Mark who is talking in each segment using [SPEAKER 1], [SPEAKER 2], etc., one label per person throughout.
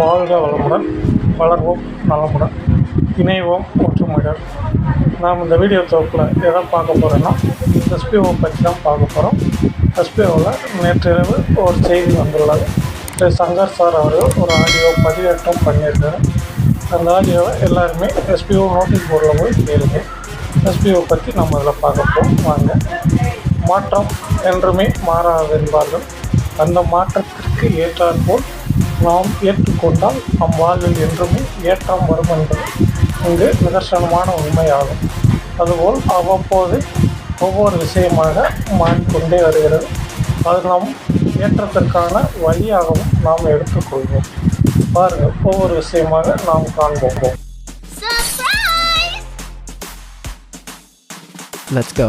[SPEAKER 1] வாழ்க வளமுடன் வளர்வோம் நலமுடன் இணைவோம் ஒற்றுமைகள் நாம் இந்த வீடியோ தொகுப்பில் எதை பார்க்க போகிறோன்னா எஸ்பிஓ பற்றி தான் பார்க்க போகிறோம் எஸ்பிஓவில் நேற்றிரவு ஒரு செய்தி வந்துள்ளது. திரு சங்கர் சார் அவர்கள் ஒரு ஆடியோ பதிவேற்றம் பண்ணியிருக்காரு. அந்த ஆடியோவை எல்லாருமே எஸ்பிஓ நோட்டீஸ் போர்டில் போய் கேளுங்க. எஸ்பிஓ பற்றி நம்ம இதில் பார்க்க போகிறோம் வாங்க. மாற்றம் என்றுமே மாறாது என்பார்கள். அந்த மாற்றத்திற்கு ஏற்றாற்போல் நாம் ஏற்றுக்கொண்டால் நம் வாழ்வில் என்றுமே ஏற்றம் வரும் என்பது இங்கு நிதர்சனமான உண்மையாகும் அதுபோல் அவ்வப்போது ஒவ்வொரு விஷயமாக மாறிக்கொண்டே வருகிறது அது நம் ஏற்றத்திற்கான வழியாகவும் நாம் எடுத்துக்கொள்வோம் பாருங்கள் ஒவ்வொரு விஷயமாக நாம் காண்போம்
[SPEAKER 2] Surprise!
[SPEAKER 3] Let's go.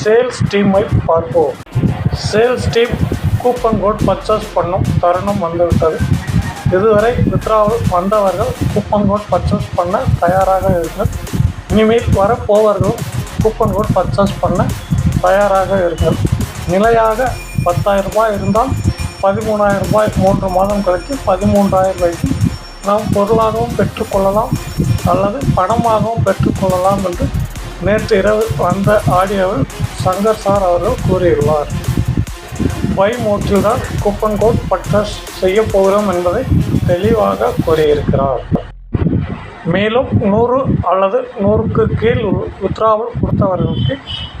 [SPEAKER 1] சேல்ஸ் டீமை பார்ப்போம். Sales team coupon code purchase பண்ணும் தருணம் வந்துவிட்டது. இதுவரை வித்ராவில் வந்தவர்கள் கூப்பன் கோட் பர்ச்சேஸ் பண்ண தயாராக இருங்கள். இனிமேல் வரப்போவர்களும் கூப்பன் கோட் பர்ச்சேஸ் பண்ண தயாராக இருங்கள். நிலையாக பத்தாயிரம் ரூபாய் இருந்தால் பதிமூணாயிரம் ரூபாய் மூன்று மாதம் கழித்து பதிமூன்றாயிரம் ரூபாய்க்கு நாம் பொருளாகவும் பெற்றுக்கொள்ளலாம் அல்லது பணமாகவும் பெற்றுக்கொள்ளலாம் என்று நேற்று இரவு வந்த ஆடியோவில் சங்கர் சார் அவர்கள் கூறியுள்ளார். பை மோட்டில் தான் கூப்பன் கோட் பர்ச்சேஸ் செய்ய போகிறோம் என்பதை தெளிவாக கூறியிருக்கிறார். மேலும் நூறு அல்லது நூறுக்கு கீழ் வித்ராவல் கொடுத்தவர்களுக்கு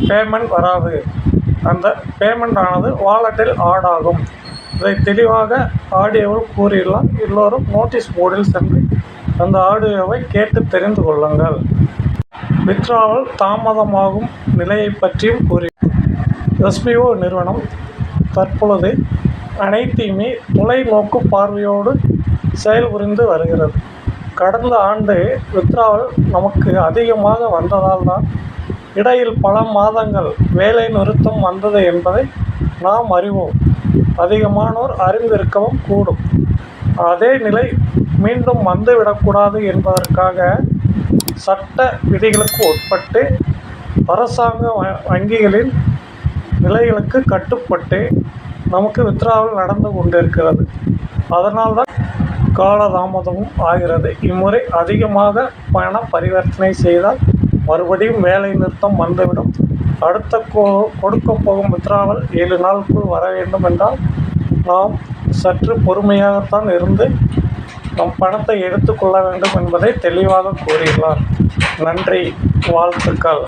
[SPEAKER 1] பேமெண்ட் வராது. அந்த பேமெண்ட் ஆனது வாலெட்டில் ஆட் ஆகும். இதை தெளிவாக ஆடியோவில் கூறியுள்ளார். எல்லோரும் நோட்டீஸ் போர்டில் சென்று அந்த ஆடியோவை கேட்டு தெரிந்து கொள்ளுங்கள். வித்ராவல் தாமதமாகும் நிலையை பற்றியும் கூறி எஸ்பிஓ நிறுவனம் தற்பொழுது அனைத்தையுமே தொலைநோக்கு பார்வையோடு செயல்புரிந்து வருகிறது. கடந்த ஆண்டு வித்ராவல் நமக்கு அதிகமாக வந்ததால் தான் இடையில் பல மாதங்கள் வேலை நிறுத்தம் வந்தது என்பதை நாம் அறிவோம். அதிகமானோர் அறிந்திருக்கவும் கூடும். அதே நிலை மீண்டும் வந்துவிடக்கூடாது என்பதற்காக சட்ட விதிகளுக்கு உட்பட்டு அரசாங்க வ- வங்கிகளின் நிலைகளுக்கு கட்டுப்பட்டு நமக்கு வித்ராவல் நடந்து கொண்டிருக்கிறது. அதனால்தான் காலதாமதமும் ஆகிறது. இம்முறை அதிகமாக பண பரிவர்த்தனை செய்தால் மறுபடியும் வேலை நிறுத்தம் வந்துவிடும். அடுத்த கோ கொடுக்க போகும் வித்ராவல் ஏழு நாளுக்குள் வர வேண்டும் என்றால் நாம் சற்று பொறுமையாகத்தான் இருந்து நம் பணத்தை எடுத்துக்கொள்ள வேண்டும் என்பதை தெளிவாக கூறியுள்ளார். நன்றி வாழ்த்துக்கள்.